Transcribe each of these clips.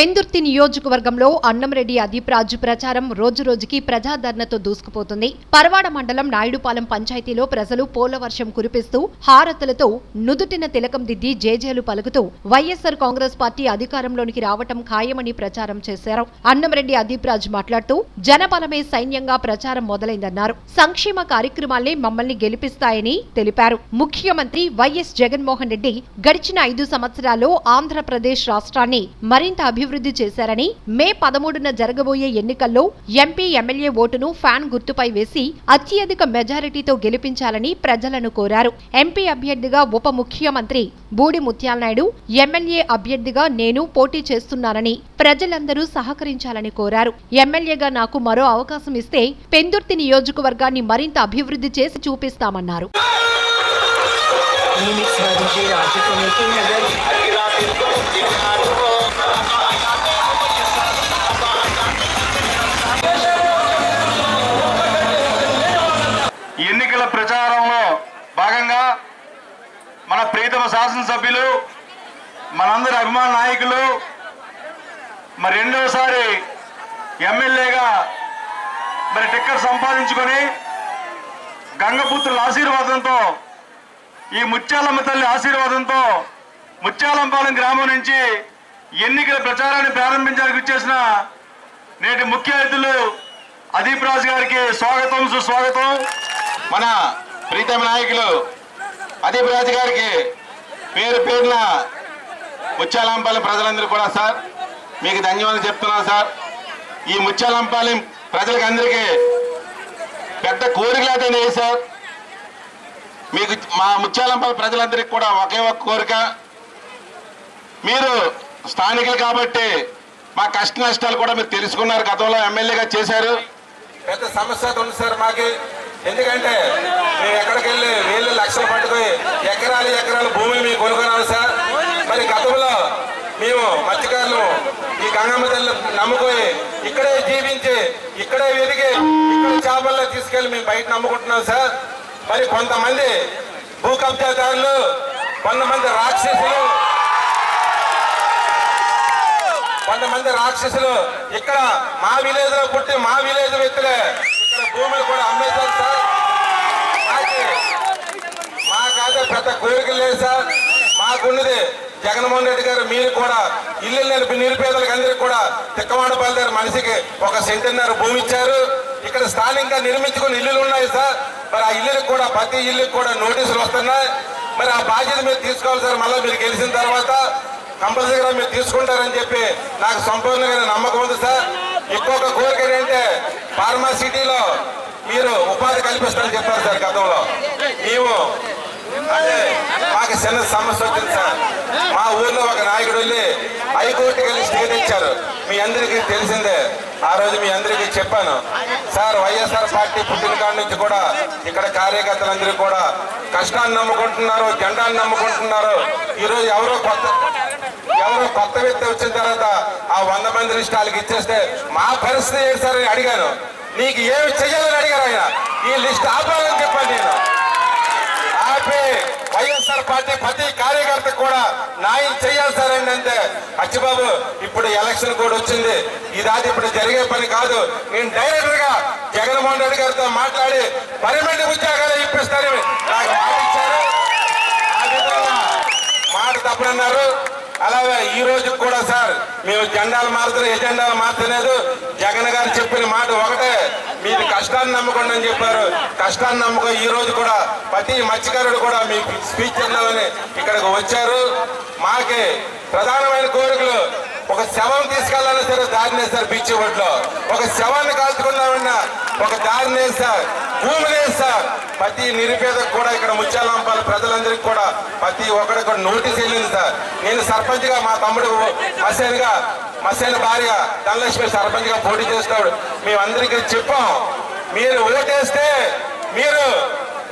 పెందుర్తి నియోజకవర్గంలో అన్నంరెడ్డి అదీప్ రాజు ప్రచారం రోజురోజుకి ప్రజాదరణతో దూసుకుపోతుంది. పరవాడ మండలం నాయుడుపాలెం పంచాయతీలో ప్రజలు పోలవర్షం కురిపిస్తూ హారతులతో నుదుటిన తిలకం దిద్ది జేజేలు పలుకుతూ వైఎస్సార్ కాంగ్రెస్ పార్టీ అధికారంలోనికి రావటం ఖాయమని ప్రచారం చేశారు. అన్నంరెడ్డి అదీప్ రాజు మాట్లాడుతూ జనబలమే సైన్యంగా ప్రచారం మొదలైందన్నారు. సంక్షేమ కార్యక్రమాలే మమ్మల్ని గెలిపిస్తాయని తెలిపారు. ముఖ్యమంత్రి వైఎస్ జగన్మోహన్ రెడ్డి గడిచిన ఐదు సంవత్సరాల్లో ఆంధ్రప్రదేశ్ రాష్ట్రాన్ని మరింత అభివృద్ధి అభివృద్ధి చేశారని మే పదమూడున జరగబోయే ఎన్నికల్లో ఎంపీ ఎమ్మెల్యే ఓటును ఫ్యాన్ గుర్తుపై వేసి అత్యధిక మెజారిటీతో గెలిపించాలని ప్రజలను కోరారు. ఎంపీ అభ్యర్థిగా ఉప ముఖ్యమంత్రి బూడి ముత్యాలనాయుడు ఎమ్మెల్యే అభ్యర్థిగా నేను పోటీ చేస్తున్నానని ప్రజలందరూ సహకరించాలని కోరారు. ఎమ్మెల్యేగా నాకు మరో అవకాశం ఇస్తే పెందుర్తి నియోజకవర్గాన్ని మరింత అభివృద్ధి చేసి చూపిస్తామన్నారు. Remix. ఎన్నికల ప్రచారంలో భాగంగా మన ప్రీతమ శాసనసభ్యులు మనందరి అభిమాన నాయకులు మరి రెండవసారి ఎమ్మెల్యేగా మరి టిక్కెట్ సంపాదించుకొని గంగపుత్రుల ఆశీర్వాదంతో ఈ ముత్యాలమ్మ తల్లి ఆశీర్వాదంతో ముత్యాలంపాలెం గ్రామం నుంచి ఎన్నికల ప్రచారాన్ని ప్రారంభించడానికి వచ్చేసిన నేటి ముఖ్య అతిథులు అదీప్ రాజు గారికి స్వాగతం సుస్వాగతం. మన ప్రీతమ నాయకులు అదీప్ రాజు గారికి పేరు పేరున ముత్యాలంపాలెం ప్రజలందరూ కూడా సార్ మీకు ధన్యవాదాలు చెప్తున్నాను సార్. ఈ ముత్యాలంపాలెం ప్రజలకు అందరికీ పెద్ద కోరికలైతే సార్. మీకు మా ముత్యాలంపాలెం ప్రజలందరికీ కూడా ఒకే ఒక కోరిక. మీరు స్థానికులు కాబట్టి మా కష్ట నష్టాలు కూడా మీరు తెలుసుకున్నారు. గతంలో ఎమ్మెల్యేగా చేశారు. పెద్ద సమస్య ఉంది సార్ మాకు. ఎందుకంటే మేము ఎక్కడికి వెళ్ళి వేలు లక్షలు పట్టుకొని ఎకరాలు ఎకరాలు భూమిని మీ కొనుక్కున్నాము సార్. మరి గతంలో మేము మత్స్యకారులు ఈ గంగమ్మ తల్లి నమ్ముకొని ఇక్కడే జీవించి ఇక్కడే వెతికి ఇక్కడ చేపల్లో తీసుకెళ్ళి మేము బయట నమ్ముకుంటున్నాం సార్. మరి కొంతమంది భూ కబ్జాదారులు కొంతమంది రాక్షసులు కొంతమంది రాక్షసులు ఇక్కడ మా విలేజ్లో పుట్టి మా విలేజ్ వ్యక్తులే భూమిని భూములు కూడా అమ్మేశారు సార్. మాకి మాకైతే పెద్ద కోరికలు లేదు సార్. మాకున్నది జగన్మోహన్ రెడ్డి గారు మీరు కూడా ఇల్లు నిలిపి నిరుపేదలకు అందరికి కూడా తిక్కవాడ బయలుదేరి మనిషికి ఒక సెంటున్నర భూమి ఇచ్చారు. ఇక్కడ స్థానికంగా నిర్మించుకుని ఇల్లులు ఉన్నాయి సార్. మరి ఆ ఇల్లులకు కూడా ప్రతి ఇల్లుకి కూడా నోటీసులు వస్తున్నాయి. మరి ఆ బాధ్యత మీరు తీసుకోవాలి సార్. మళ్ళీ మీరు గెలిచిన తర్వాత కంపల్సరీగా మీరు తీసుకుంటారని చెప్పి నాకు సంపూర్ణమైన నమ్మకం ఉంది సార్. ఇంకొక కోరిక ఏంటంటే ఫార్మా సిటీలో మీరు ఉపాధి కల్పిస్తారని చెప్పారు సార్ గతంలో. మేము అదే మాకు చిన్న సమస్య వచ్చింది సార్. మా ఊర్లో ఒక నాయకుడు వెళ్ళి హైకోర్టుకి వెళ్ళి స్టే తెచ్చారు. మీ అందరికీ తెలిసిందే. ఆ రోజు మీ అందరికీ చెప్పాను. సార్ వైఎస్ఆర్ పార్టీ పుట్టిన కాడి నుంచి కూడా ఇక్కడ కార్యకర్తలందరూ కూడా కష్టాన్ని నమ్ముకుంటున్నారు జెండాన్ని నమ్ముకుంటున్నారు. ఈరోజు ఎవరో కొత్త ఎవరో కొత్త వ్యక్తి వచ్చిన తర్వాత ఆ వంద మంది లిస్ట్ వాళ్ళకి ఇచ్చేస్తే మా పరిస్థితి ఏంటి సార్ అని అడిగాను. నీకు ఏమి చెయ్యాలని అడిగారు ఆయన. ఈ లిస్ట్ ఆపాలని చెప్పాను నేను. ఆపి వైఎస్ఆర్ పార్టీ ప్రతి కార్యకర్త కూడా న్యాయం చేయాలి సార్ అండి అంతే అచ్చిబాబు ఇప్పుడు ఎలక్షన్ కూడా వచ్చింది. ఇదాది ఇప్పుడు జరిగే పని కాదు. నేను డైరెక్టర్గా జగన్మోహన్ రెడ్డి గారితో మాట్లాడి పర్మనెంట్ ఉద్యోగాలు ఇప్పిస్తారని నాకు మాట ఇచ్చారు. ఆ విధంగా మాట తప్పనన్నారు. అలాగే ఈ రోజు కూడా సార్ మేము జెండాలు మారుతున్న ఎజెండాలు మార్చలేదు జగన్ గారు చెప్పిన మాట ఒకటే మీరు కష్టాన్ని నమ్ముకోండి అని చెప్పారు. కష్టాన్ని నమ్ముకో ఈ రోజు కూడా ప్రతి మత్స్యకారుడు కూడా మీ స్పీచ్ ఇద్దామని ఇక్కడికి వచ్చారు. మాకి ప్రధానమైన కోరికలు ఒక శవం తీసుకెళ్ళాలని సరే దారినే సార్ బీచ్ ఒడ్లో ఒక శవాన్ని కాల్చుకున్నామన్నా ఒక దారినే సార్ భూమి సార్. ప్రతి నిరుపేదకు కూడా ఇక్కడ ముత్యాలంపాల ప్రజలందరికీ కూడా ప్రతి ఒక్కరికి కూడా నోటీస్ వెళ్ళింది సార్. నేను సర్పంచ్గా మా తమ్ముడు మసేన్గా మసేన్ భార్య ధనలక్ష్మి సర్పంచ్గా పోటీ చేస్తాడు. మేమందరికీ చెప్పాం మీరు ఓటేస్తే మీరు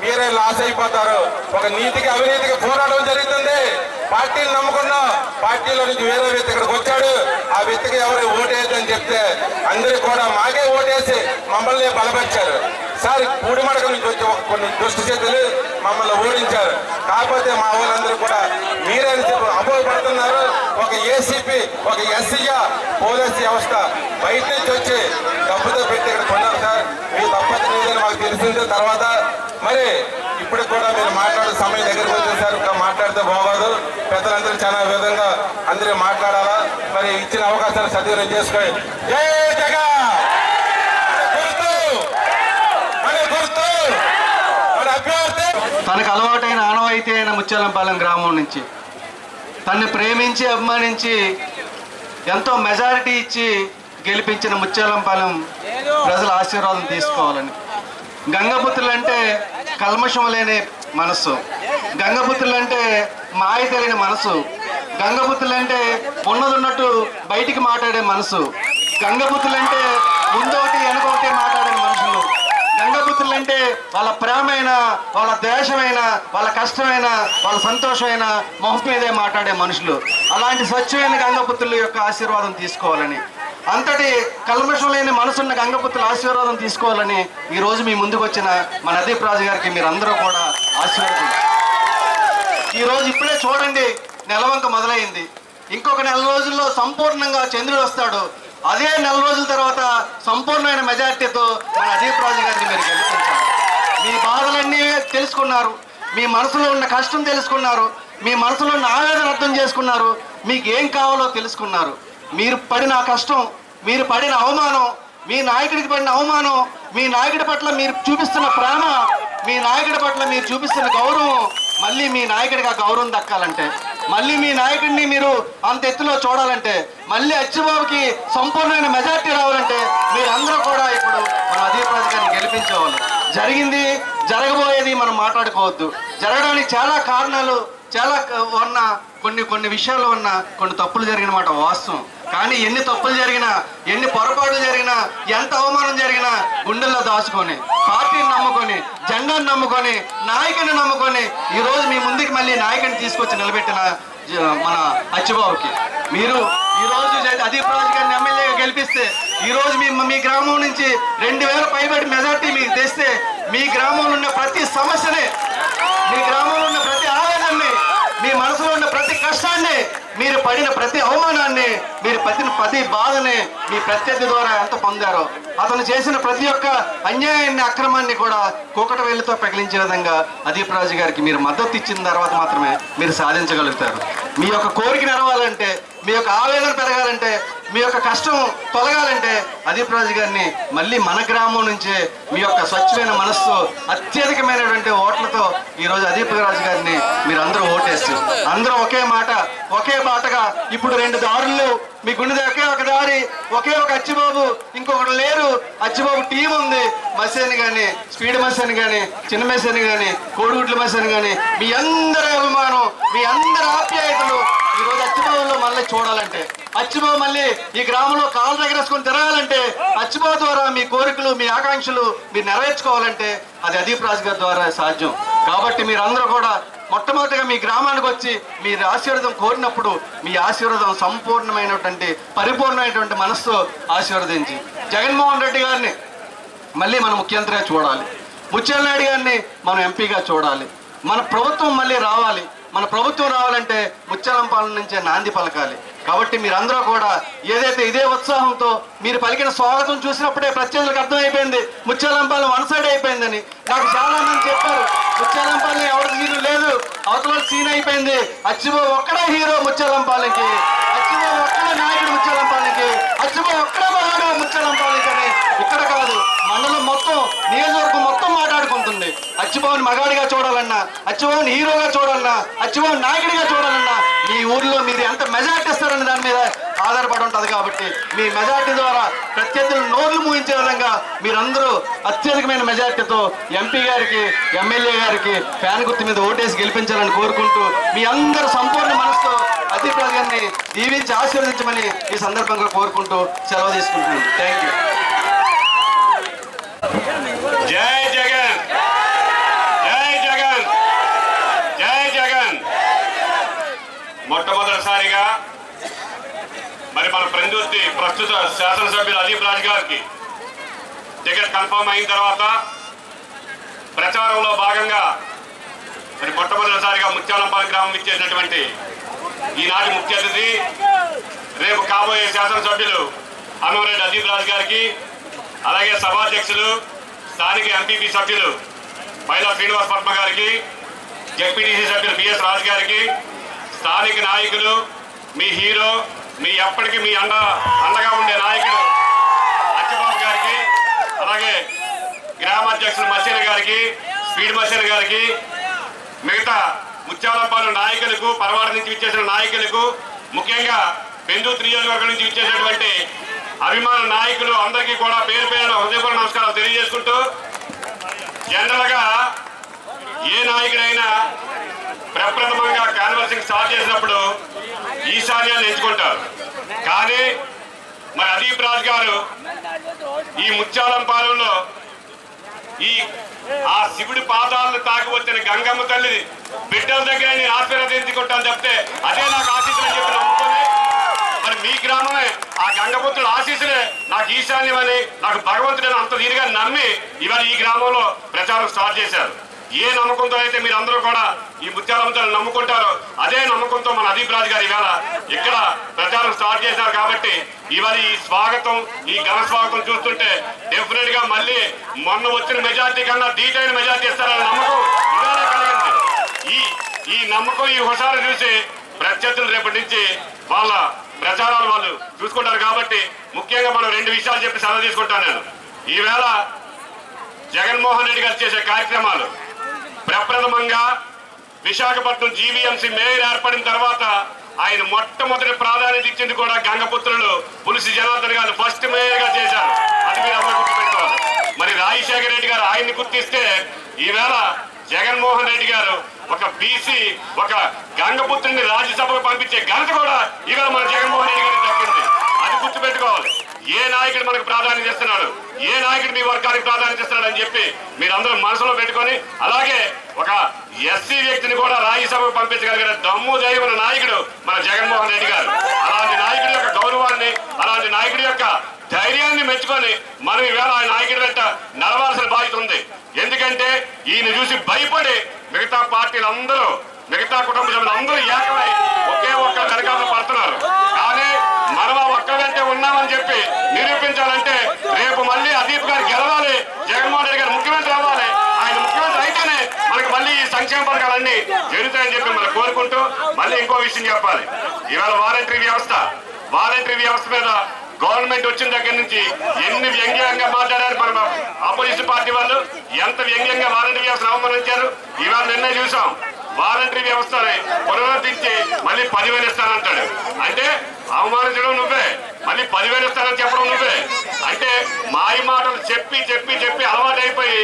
మీరే లాస్ అయిపోతారు. ఒక నీతికి అవినీతికి పోరాటం జరుగుతుంది. పార్టీని నమ్ముకున్నాం. పార్టీలో నుంచి వేరే వ్యక్తి ఇక్కడికి వ్యక్తికి ఎవరు ఓటేయద్దని చెప్తే అందరూ కూడా మాకే ఓటేసి మమ్మల్ని బలపరిచారు. సార్ పూడిమడక నుంచి వచ్చి కొన్ని దృష్టి చేతులు మమ్మల్ని ఓడించారు. కాకపోతే మా వాళ్ళందరూ కూడా మీరే అని చెప్పి అపోహపడుతున్నారు. ఒక ఏసీపీ ఒక ఎస్సీగా పోలీస్ వ్యవస్థ బయట నుంచి వచ్చి డబ్బుతో పెట్టి ఇక్కడ కొన్నారు సార్. మీ తప్పని మాకు తెలిసింది. తర్వాత మరి ఇప్పుడు కూడా మీరు మాట్లాడే సమయం దగ్గరికి వచ్చేసారు. ఇంకా మాట్లాడితే బాగోదు. పెద్దలందరూ చాలా విధంగా అందరూ మాట్లాడాలా. మరి ఇచ్చిన అవకాశాన్ని సద్వినియోగం చేసుకోండి. జై తనకు అలవాటైన ఆనవాయితీ అయిన ముత్యాలంపాలెం గ్రామం నుంచి తన్ని ప్రేమించి అభిమానించి ఎంతో మెజారిటీ ఇచ్చి గెలిపించిన ముత్యాలంపాలెం ప్రజల ఆశీర్వాదం తీసుకోవాలని. గంగపుత్రులు అంటే కల్మషం లేని మనస్సు. గంగపుత్రులంటే మాయ తెలియని మనసు గంగపుత్రులంటే అంటే బయటికి మాట్లాడే మనసు గంగపుత్రులంటే అంటే ముందొకటి వెనకొకటి మాట్లాడే మనుషులు. గంగపుత్రులంటే వాళ్ళ ప్రేమైన వాళ్ళ ద్వేషమైన వాళ్ళ కష్టమైన వాళ్ళ సంతోషమైన మొహం మీదే మాట్లాడే మనుషులు. అలాంటి స్వచ్ఛమైన గంగపుత్రుల యొక్క ఆశీర్వాదం తీసుకోవాలని అంతటి కల్మషం లేని మనసున్న గంగపుత్రుల ఆశీర్వాదం తీసుకోవాలని ఈ రోజు మీ ముందుకు వచ్చిన మన అదీప్ రాజు గారికి మీరందరూ కూడా ఆశీర్వాదం. ఈ రోజు ఇప్పుడే చూడండి నెలవంక మొదలైంది. ఇంకొక నెల రోజుల్లో సంపూర్ణంగా చంద్రుడు వస్తాడు. అదే నెల రోజుల తర్వాత సంపూర్ణమైన మెజార్టీతో మన అదీప్ రాజు గారిని మీరు గెలిపించారు మీ బాధలన్నీ తెలుసుకున్నారు. మీ మనసులో ఉన్న కష్టం తెలుసుకున్నారు. మీ మనసులో ఉన్న ఆవేదన అర్థం చేసుకున్నారు. మీకు ఏం కావాలో తెలుసుకున్నారు. మీరు పడిన కష్టం మీరు పడిన అవమానం మీ నాయకుడికి పడిన అవమానం మీ నాయకుడి పట్ల మీరు చూపిస్తున్న ప్రేమ మీ నాయకుడి పట్ల మీరు చూపిస్తున్న గౌరవం మళ్ళీ మీ నాయకుడిగా గౌరవం దక్కాలంటే మళ్ళీ మీ నాయకుడిని మీరు అంత ఎత్తులో చూడాలంటే మళ్ళీ అచ్చిబాబుకి సంపూర్ణమైన మెజార్టీ రావాలంటే మీరందరూ కూడా ఇప్పుడు మన అదే రాజు గారిని గెలిపించేవాళ్ళు. జరిగింది జరగబోయేది మనం మాట్లాడుకోవద్దు. జరగడానికి చాలా కారణాలు చాలా ఉన్న కొన్ని కొన్ని విషయాలు ఉన్న కొన్ని తప్పులు జరిగిన మాట వాస్తవం. కానీ ఎన్ని తప్పులు జరిగినా ఎన్ని పొరపాట్లు జరిగినా ఎంత అవమానం జరిగినా గుండెల్లో దాచుకొని పార్టీని నమ్ముకొని జెండాను నమ్ముకొని నాయకుని నమ్ముకొని ఈ రోజు మీ ముందుకు మళ్ళీ నాయకుని తీసుకొచ్చి నిలబెట్టిన మన అచ్చిబాబుకి. మీరు ఈ రోజు అదీప్ రాజు గారిని ఎమ్మెల్యేగా గెలిపిస్తే ఈ రోజు మీ మీ గ్రామం నుంచి రెండు వేల పైబడి మెజార్టీ మీకు తెస్తే మీ గ్రామంలో ఉన్న ప్రతి సమస్యని మీ గ్రామంలో ఉన్న ప్రతి ఆవేదనని మీ మనసులో ఉన్న ప్రతి కష్టాన్ని మీరు పడిన ప్రతి అవమానాన్ని మీరు పడిన ప్రతి బాధని మీ ప్రత్యర్థి ద్వారా ఎంత పొందారో అతను చేసిన ప్రతి ఒక్క అన్యాయాన్ని అక్రమాన్ని కూడా కూకట వేలుతో ప్రకటించే విధంగా అదీప్ రాజు గారికి మీరు మద్దతు ఇచ్చిన తర్వాత మాత్రమే మీరు సాధించగలుగుతారు. మీ యొక్క కోరిక నెరవాలంటే మీ యొక్క ఆవేదన పెరగాలంటే మీ యొక్క కష్టం తొలగాలంటే అదీప్ రాజు గారిని మళ్ళీ మన గ్రామం నుంచే మీ యొక్క స్వచ్ఛమైన మనస్సు అత్యధికమైనటువంటి ఓట్లతో ఈరోజు అదీప్ రాజు గారిని మీరు అందరూ ఓటేస్తారు అందరూ ఒకే మాట ఒకే బాటగా ఇప్పుడు రెండు దారులు మీ గుండె ఒకే ఒక దారి ఒకే ఒక అచ్చిబాబు ఇంకొకటి లేరు. అచ్చిబాబు టీం ఉంది. బస్సు అని కాని స్పీడ్ బస్సు అని కాని చిన్న మెస్ అని కాని కోడిగుడ్ల బస్సు అని కాని మీ అందరి అభిమానం మీ అందరి ఆప్యాయతలు ఈ మళ్ళీ చూడాలంటే. అచ్చిబాబు మళ్ళీ ఈ గ్రామంలో కాలు దగ్గరేసుకొని తిరగాలంటే అచ్చిబాబు ద్వారా మీ కోరికలు మీ ఆకాంక్షలు మీరు నెరవేర్చుకోవాలంటే అది అదీప్ రాజు గారి ద్వారా సాధ్యం. కాబట్టి మీరందరూ కూడా మొట్టమొదటిగా మీ గ్రామానికి వచ్చి మీ ఆశీర్వాదం కోరినప్పుడు మీ ఆశీర్వాదం సంపూర్ణమైనటువంటి పరిపూర్ణమైనటువంటి మనస్సు ఆశీర్వదించి. జగన్మోహన్ రెడ్డి గారిని మళ్ళీ మన ముఖ్యమంత్రిగా చూడాలి. ముత్యాల నాయుడు గారిని మనం ఎంపీగా చూడాలి. మన ప్రభుత్వం మళ్ళీ రావాలి. మన ప్రభుత్వం రావాలంటే ముత్యాలంపాలెం నుంచే నాంది పలకాలి. కాబట్టి మీరందరూ కూడా ఏదైతే ఇదే ఉత్సాహంతో మీరు పలికిన స్వాగతం చూసినప్పుడే ప్రత్యర్థులకు అర్థమైపోయింది ముత్యాలంపాలెం వన్ సైడ్ అయిపోయిందని. నాకు చాలా మంది చెప్పారు ముత్యాలంపాలెం ఎవరి సీన్ లేదు అవతల సీన్ అయిపోయింది. అచ్చిబో ఒక్కడే హీరో ముత్యాలంపాలెంకి అచ్చిబో ఒక్కడే నాయకుడు ముత్యాలంపాలెంకి అచ్చిబో ఒక్కడే మహాడు ముత్యాలంపాలెంకి అని. ఇక్కడ కాదు మండలం మొత్తం నియోజకవర్గం మొత్తం మాట్లాడుకుంటుంది అచ్చిబాబుని మగాడిగా చూడాలన్నా అచ్చిబాబుని హీరోగా చూడాలన్నా అచ్చిబాబుని నాయకుడిగా చూడాలన్నా మీ ఊర్లో మీరు ఎంత మెజార్టీ ఇస్తారని దాని మీద ఆధారపడి ఉంటుంది కాబట్టి మీ మెజార్టీ ద్వారా ప్రత్యర్థులు నోర్లు మూయించే విధంగా మీరందరూ అత్యధికమైన మెజార్టీతో ఎంపీ గారికి ఎమ్మెల్యే గారికి ఫ్యాన్ గుర్తు మీద ఓటేసి గెలిపించాలని కోరుకుంటూ మీ అందరూ సంపూర్ణ మనసుతో అతిథి ప్రజల్ని దీవించి ఆశీర్వదించమని ఈ సందర్భంగా కోరుకుంటూ సెలవు తీసుకుంటున్నాను. థ్యాంక్ యూ జై జగన్ జై జగన్ జై జగన్ మొట్టమొదటిసారిగా మరి మన ప్రస్తుతి ప్రస్తుత శాసనసభ్యులు అదీప్ రాజ్ గారికి. టికెట్ కన్ఫర్మ్ అయిన తర్వాత ప్రచారంలో భాగంగా మరి మొట్టమొదటిసారిగా ముత్యాలంపాలెం గ్రామం ఇచ్చేసినటువంటి ఈనాటి ముఖ్య అతిథి రేపు కాబోయే శాసనసభ్యులు అన్నవరెడ్డి అదీప్ రాజ్ గారికి అలాగే సభాధ్యక్షులు స్థానిక ఎంపీపీ సభ్యులు మహిళా శ్రీనివాస్ పద్మ గారికి జెడ్పీటీసీ సభ్యులు బిఎస్ రాజు గారికి స్థానిక నాయకులు మీ హీరో మీ ఎప్పటికీ మీ అండ అండగా ఉండే నాయకుడు అచ్చబాబు గారికి అలాగే గ్రామాధ్యక్షుడు మసీన్ గారికి స్పీడ్ మసీన్ గారికి మిగతా ముత్యాలంపాలెం నాయకులకు పరవాడ నుంచి ఇచ్చేసిన నాయకులకు ముఖ్యంగా పెందు నియోజకవర్గం నుంచి ఇచ్చేసినటువంటి అభిమాన నాయకులు అందరికీ కూడా పేరు పేరు హృదయపూర్వ నమస్కారాలు తెలియజేసుకుంటూ జనరల్గా ఏ నాయకుడైనా ప్రప్రథమంగా కాన్వర్సింగ్ స్టార్ట్ చేసినప్పుడు ఈశాన్యాన్ని ఎంచుకుంటారు. కానీ మరి అదీప్ రాజ్ గారు ఈ ముత్యాలం పాలెంలో ఈ ఆ శివుడి పాదాలను తాకి వచ్చిన గంగమ్మ తల్లి బిడ్డల దగ్గర నేను ఆశీర్వదించుకుంటాను చెప్తే అదే నాకు ఆశీస్సులు చెప్పి నమ్ముకొని మరి మీ గ్రామమే ఆ గంగపుత్రుడు ఆశీస్సులే నాకు ఈశాన్యమని నాకు భగవంతుడని అంత దీనిగా నమ్మి ఇవాళ ఈ గ్రామంలో ప్రచారం స్టార్ట్ చేశారు. ఏ నమ్మకంతో అయితే మీరు అందరూ కూడా ఈ ముత్యాలంతో నమ్ముకుంటారో అదే నమ్మకంతో మన అదీప్ రాజు గారు ఇవాళ ఇక్కడ ప్రచారం స్టార్ట్ చేశారు కాబట్టి ఇవాళ ఈ స్వాగతం ఈ ఘన స్వాగతం చూస్తుంటే డెఫినెట్గా మళ్ళీ మొన్న వచ్చిన మెజార్టీ కన్నా దీటైన మెజార్టీ ఇస్తారన్న నమ్మకం ఇవాళ కలిగింది. ఈ ఈ నమ్మకం ఈ హుషారు చూసి ప్రత్యర్థులు రేపటి నుంచి వాళ్ళ ప్రచారాలు వాళ్ళు చూసుకుంటారు కాబట్టి ముఖ్యంగా మనం రెండు విషయాలు చెప్పి సెలవు తీసుకుంటాను నేను. ఈవేళ జగన్మోహన్ రెడ్డి గారు చేసే కార్యక్రమాలు ప్రప్రథమంగా విశాఖపట్నం జీవీఎంసీ మేయర్ ఏర్పడిన తర్వాత ఆయన మొట్టమొదటి ప్రాధాన్యత ఇచ్చింది కూడా గంగపుత్రులు పులిసి జనార్దన్ గారు ఫస్ట్ మేయర్గా చేశారు. అది మీరు అమ్మ గుర్తుపెట్టుకోవాలి. మరి రాజశేఖర రెడ్డి గారు ఆయన్ని గుర్తిస్తే ఈవేళ జగన్మోహన్ రెడ్డి గారు ఒక బీసీ ఒక గంగపుత్రుని రాజ్యసభకు పంపించే ఘనత కూడా ఈవేళ మన జగన్మోహన్ రెడ్డి గారికి దక్కింది. అది గుర్తుపెట్టుకోవాలి. ఏ నాయకుడు మనకు ప్రాధాన్యత ఇస్తున్నాడు? ఏ నాయకుడు మీ వర్గానికి ప్రాధాన్యత ఇస్తున్నాడు చెప్పి మీరందరూ మనసులో పెట్టుకొని అలాగే ఒక ఎస్సీ వ్యక్తిని కూడా రాజ్యసభకు పంపించగలిగిన దమ్ము దైవన నాయకుడు మన జగన్మోహన్ రెడ్డి గారు. అలాంటి నాయకుడి యొక్క గౌరవాన్ని అలాంటి నాయకుడి యొక్క ధైర్యాన్ని మెచ్చుకొని మనం ఈవేళ ఆ నాయకుడి వెంట నడవాల్సిన బాధ్యత ఉంది. ఎందుకంటే ఈయన చూసి భయపడి మిగతా పార్టీలందరూ మిగతా కుటుంబ సభ్యులు అందరూ ఏకమై ఒకే ఒక్క వెనకాల పడుతున్నారు కానీ మనం ఆ ఒక్క వెంటే ఉన్నామని చెప్పి నిరూపించాలంటే రేపు మళ్ళీ అదీప్ గారు గెలవాలి జగన్మోహన్ రెడ్డి గారు ముఖ్యమంత్రి అవ్వాలి. ఆయన ముఖ్యమంత్రి అయితేనే మనకి మళ్ళీ ఈ సంక్షేమ పథకాలన్నీ జరుగుతాయని చెప్పి మనం కోరుకుంటూ మళ్ళీ ఇంకో విషయం చెప్పాలి. ఇవాళ వాలంటరీ వ్యవస్థ వాలంటరీ వ్యవస్థ మీద గవర్నమెంట్ వచ్చిన దగ్గర నుంచి ఎన్ని వ్యంగ్యంగా మాట్లాడారు మన ఆపోజిషన్ పార్టీ వాళ్ళు ఎంత వ్యంగ్యంగా వాలంటరీ వ్యవస్థను అవమానించారు ఇవాళ నిన్నే చూసాం. వాలంటరీ వ్యవస్థని పునరుద్ధరించి మళ్ళీ పదివేలు ఇస్తానంటాడు. అంటే అవమానించడం నువ్వే. మళ్ళీ పదివేలు ఇస్తారని చెప్పడం నువ్వే. అంటే మాయ మాటలు చెప్పి చెప్పి చెప్పి అలవాటు అయిపోయి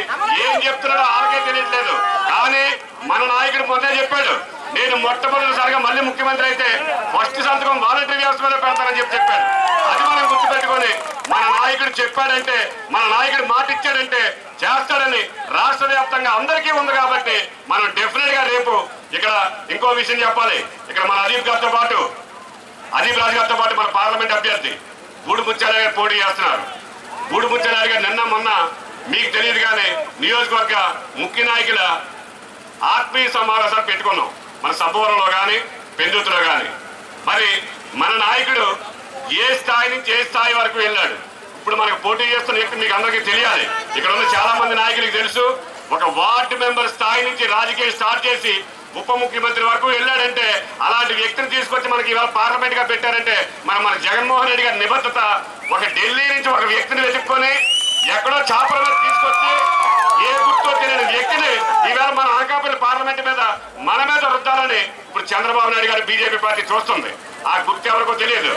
ఏం చెప్తున్నాడో ఆలకే తెలియట్లేదు. కానీ మన నాయకుడు మొన్నే చెప్పాడు. నేను మొట్టమొదటిసారిగా మళ్ళీ ముఖ్యమంత్రి అయితే ఫస్ట్ సంతకం వాలంటీర్ వ్యవస్థ మీద పెడతానని చెప్పి చెప్పాడు. అది మనం గుర్తుపెట్టుకొని మన నాయకుడు చెప్పాడంటే మన నాయకుడు మాట ఇచ్చాడంటే చేస్తాడని రాష్ట్ర వ్యాప్తంగా అందరికీ ఉంది కాబట్టి మనం డెఫినెట్గా రేపు ఇక్కడ ఇంకో విషయం చెప్పాలి. ఇక్కడ మన అదీప్ గారితో పాటు అదీప్ రాజు గారితో పాటు మన పార్లమెంట్ అభ్యర్థి గూడు ముత్యాలయ్య గారు పోటీ చేస్తున్నారు. గూడు ముత్యాలయ్య గారు నిన్న మొన్న మీకు తెలియదు కానీ నియోజకవర్గ ముఖ్య నాయకుల ఆత్మీయ సమావేశాలు పెట్టుకున్నాం. మన సభవరంలో కానీ పెందుతులో కానీ మరి మన నాయకుడు ఏ స్థాయి నుంచి ఏ స్థాయి వరకు వెళ్ళాడు? ఇప్పుడు మనకు పోటీ చేస్తున్న వ్యక్తి మీకు అందరికీ తెలియాలి. ఇక్కడ ఉన్న చాలా మంది నాయకులకు తెలుసు ఒక వార్డు మెంబర్ స్థాయి నుంచి రాజకీయం స్టార్ట్ చేసి ఉప ముఖ్యమంత్రి వరకు వెళ్ళాడంటే అలాంటి వ్యక్తిని తీసుకొచ్చి మనకి ఇవాళ పార్లమెంట్గా పెట్టారంటే మన మన జగన్మోహన్ రెడ్డి గారి నిబద్ధత ఒక ఢిల్లీ నుంచి ఒక వ్యక్తిని వెతుక్కొని ఎక్కడో చాపల మీద తీసుకొచ్చి ఏ గుర్తో తెలియని వ్యక్తిని ఈవేళ మన అనకాపల్లి పార్లమెంట్ మీద మన మీద రుద్దాలని ఇప్పుడు చంద్రబాబు నాయుడు గారు బీజేపీ పార్టీ చూస్తుంది. ఆ గుర్తు ఎవరికో తెలియదు.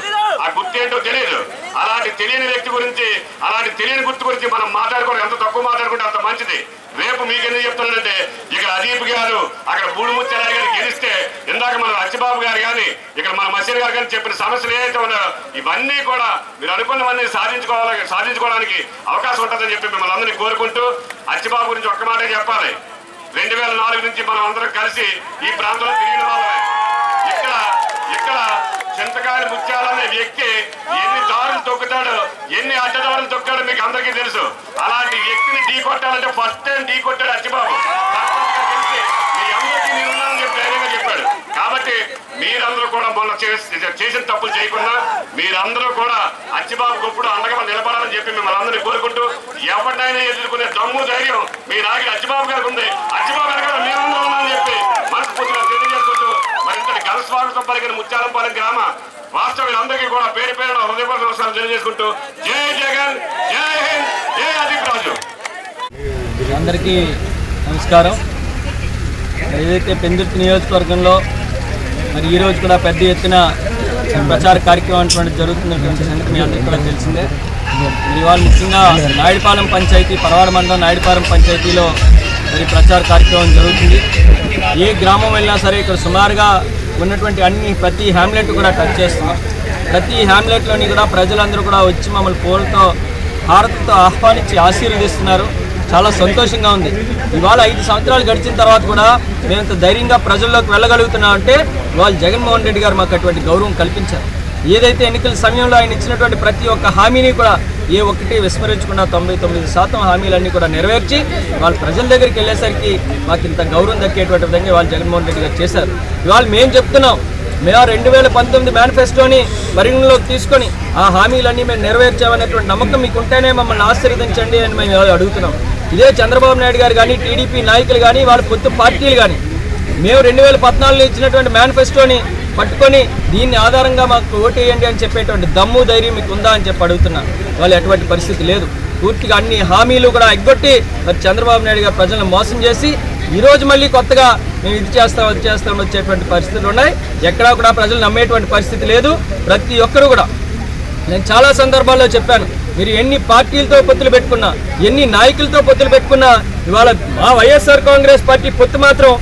ఆ గుర్తు ఏంటో తెలియదు. అలాంటి తెలియని వ్యక్తి గురించి అలాంటి తెలియని గుర్తు గురించి మనం మాట్లాడుకోవడం ఎంత తక్కువ మాట్లాడుకుంటే అంత మంచిది. రేపు మీకెందుకు చెప్తున్నానంటే ఇక్కడ అదీప్ గారు అక్కడ బూడిముత్యాలయ్య గారు గెలిస్తే ఇందాక మన అచ్చిబాబు గారు కానీ ఇక్కడ మన మసీర్ గారు కానీ చెప్పిన సమస్యలు ఏదైతే ఉన్నాయో ఇవన్నీ కూడా మీరు అనుకున్నవన్నీ సాధించుకోవాలి సాధించుకోవడానికి అవకాశం ఉంటుందని చెప్పి మిమ్మల్ని అందరినీ కోరుకుంటూ అచ్చిబాబు గురించి ఒక్క మాటే చెప్పాలి. రెండు వేల నాలుగు నుంచి మనం అందరం కలిసి ఈ ప్రాంతంలో తిరిగిన వాళ్ళమే. ఇక్కడ ఇక్కడ చింతకాయల ముత్యాలనే వ్యక్తి ఎన్ని దారులు తొక్కుతాడు ఎన్ని అడ్డదారులు తొక్కాడో మీకు అందరికీ తెలుసు. అలాంటి వ్యక్తిని ఢీ కొట్టాలంటే ఫస్ట్ టైం ఢీ కొట్టాడు అచ్చిబాబు. మీ అందరికీ చెప్పి ధైర్యంగా చెప్పాడు. కాబట్టి మీరందరూ కూడా మొన్న చేసి- చేసిన తప్పులు చేయకుండా మీరందరూ కూడా అచ్చిబాబు గొప్పడు అండగా నిలబడాలని చెప్పి మిమ్మల్ని అందరినీ కోరుకుంటూ ఎవరినైనా ఎదుర్కొనే దమ్ము ధైర్యం మీ నాయకుడు అచ్చిబాబు గారికి ఉంది. అచ్చిబాబు గారు కూడా మీరందరూ ఉన్నారని చెప్పి మనస్ఫూర్తిగా తెలియజేసుకుంటూ మరింత ఘన స్వాగతం పలికిన ముత్యాలంపాలెం గ్రామ వీళ్ళందరికీ కూడా పేరు పేరున హృదయపూర్వక నమస్కారం తెలియజేసుకుంటూ జై జగన్ జై హింద్ జై అదీప్ రాజు. అందరికీ నమస్కారం. ఏదైతే పెందుర్తి నియోజకవర్గంలో మరి ఈరోజు కూడా పెద్ద ఎత్తున ప్రచార కార్యక్రమం అటువంటి జరుగుతున్నటువంటి సంగతి మీ అందరికీ కూడా తెలిసిందే. మరి ఇవాళ ముఖ్యంగా నాయుడుపాలెం పంచాయతీ పరవాడ మండలం నాయుడుపాలెం పంచాయతీలో మరి ప్రచార కార్యక్రమం జరుగుతుంది. ఏ గ్రామం వెళ్ళినా సరే ఇక్కడ సుమారుగా ఉన్నటువంటి అన్ని ప్రతి హ్యామ్లెట్ కూడా టచ్ చేస్తున్నాం. ప్రతి హ్యామ్లెట్లోని కూడా ప్రజలందరూ కూడా వచ్చి మమ్మల్ని పూలతో హారతితో ఆహ్వానించి ఆశీర్వదిస్తున్నారు. చాలా సంతోషంగా ఉంది. ఇవాళ ఐదు సంవత్సరాలు గడిచిన తర్వాత కూడా మేమంత ధైర్యంగా ప్రజల్లోకి వెళ్ళగలుగుతున్నాం అంటే ఇవాళ జగన్మోహన్ రెడ్డి గారు మాకు అటువంటి గౌరవం కల్పించారు. ఏదైతే ఎన్నికల సమయంలో ఆయన ఇచ్చినటువంటి ప్రతి ఒక్క హామీని కూడా ఏ ఒక్కటి విస్మరించకుండా తొంభై తొమ్మిది శాతం హామీలన్నీ కూడా నెరవేర్చి వాళ్ళ ప్రజల దగ్గరికి వెళ్ళేసరికి మాకు ఇంత గౌరవం దక్కేటువంటి విధంగా వాళ్ళు జగన్మోహన్ రెడ్డి గారు చేశారు. ఇవాళ మేము చెప్తున్నాం మేము రెండు వేల పంతొమ్మిది మేనిఫెస్టోని పరిగణలోకి తీసుకొని ఆ హామీలన్నీ మేము నెరవేర్చామనేటువంటి నమ్మకం మీకు ఉంటేనే మమ్మల్ని ఆశీర్వదించండి అని మేము అడుగుతున్నాం. ఇదే చంద్రబాబు నాయుడు గారు కానీ టీడీపీ నాయకులు కానీ వాళ్ళ పొత్తు పార్టీలు కానీ మేము రెండు వేల పద్నాలుగులో ఇచ్చినటువంటి మేనిఫెస్టోని పట్టుకొని దీన్ని ఆధారంగా మాకు ఓటేయండి అని చెప్పేటువంటి దమ్ము ధైర్యం మీకు ఉందా అని చెప్పి అడుగుతున్నా. వాళ్ళు ఎటువంటి పరిస్థితి లేదు. పూర్తిగా అన్ని హామీలు కూడా ఎగ్గొట్టి మరి చంద్రబాబు నాయుడు గారు ప్రజలను మోసం చేసి ఈరోజు మళ్ళీ కొత్తగా మేము ఇది చేస్తాం అది చేస్తాం వచ్చేటువంటి పరిస్థితులు ఉన్నాయి. ఎక్కడా కూడా ప్రజలు నమ్మేటువంటి పరిస్థితి లేదు. ప్రతి ఒక్కరు కూడా. నేను చాలా సందర్భాల్లో చెప్పాను మీరు ఎన్ని పార్టీలతో పొత్తులు పెట్టుకున్నా ఎన్ని నాయకులతో పొత్తులు పెట్టుకున్నా ఇవాళ మా వైఎస్ఆర్ కాంగ్రెస్ పార్టీ పొత్తు మాత్రం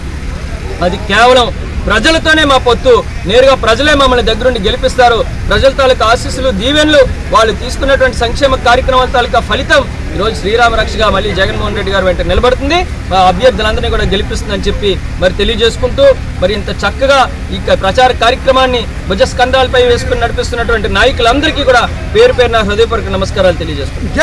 అది కేవలం ప్రజలతోనే మా పొత్తు. నేరుగా ప్రజలే మమ్మల్ని దగ్గరుండి గెలిపిస్తారు. ప్రజల తాలూకా ఆశీస్సులు దీవెన్లు వాళ్ళు తీసుకున్నటువంటి సంక్షేమ కార్యక్రమాల తాలూకా ఫలితం ఈరోజు శ్రీరామ రక్షగా మళ్ళీ జగన్మోహన్ రెడ్డి గారు వెంట నిలబడుతుంది. మా అభ్యర్థులందరినీ కూడా గెలిపిస్తుందని చెప్పి మరి తెలియజేసుకుంటూ మరి ఇంత చక్కగా ఈ ప్రచార కార్యక్రమాన్ని భుజస్కంధాలపై వేసుకుని నడిపిస్తున్నటువంటి నాయకులందరికీ కూడా పేరు పేరున హృదయపూర్వక నమస్కారాలు తెలియజేస్తున్నాను